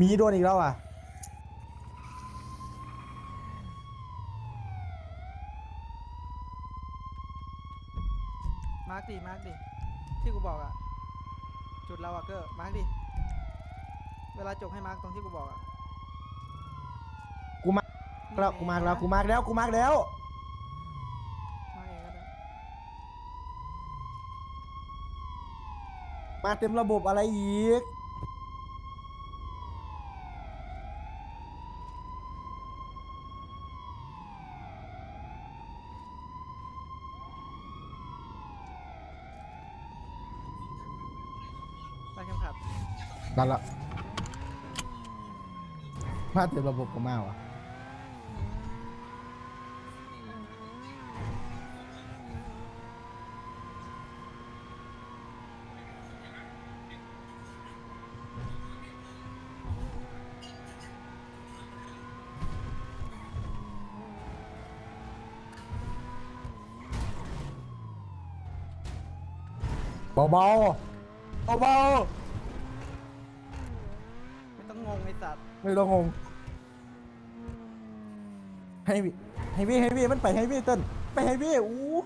มีโดนอีกแล้วอะ มาร์กดิ มาร์กดิ ที่กูบอกอะจุดเราอะเกอร์มาร์กดิ เวลาจบให้มาร์กตรงที่กูบอกอะกูมาแล้วกูมาแล้วกูมาแล้วกูมาแล้ว มาร์กเองก็ได้มาเต็มระบบอะไรอีก ไปเข็มขัดนั่นละมาเต็มระบบกูมากว่ะเบาๆเบาไม่ต้อ งงงไอ้สัตว์ๆไม่ต้องงงให้พี่ให้พี่ให้พี่มันไปให้พี่เต้นไปให้พี่อู้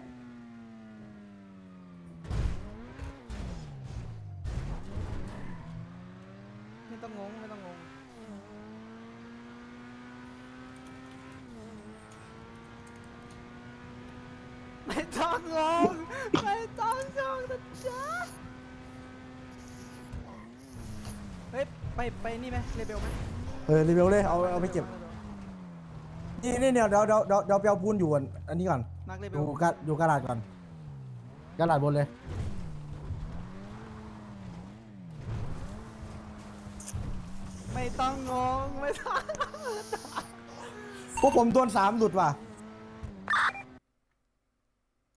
ไม่ต้องงงไม่ต้องงงไม่ต้องงงไม่ต้องงงนะจ๊ะ เฮ้ยไปไปนี่ไหมเรเบลไหมเออรีวิวเลยเอาเอาไปเก็บนี่นี่เดี๋ยวเดี๋ยวเดี๋ยวเดี๋ยวเดี๋ยวไปเอาปูนอยู่อันอันนี้ก่อนมาร์กเรอเบลยู่กะอยู่กระดาษก่อนกระดาษบนเลยไม่ต้องงงไม่ต้องพวกผมโดนสามหลุดว่ะ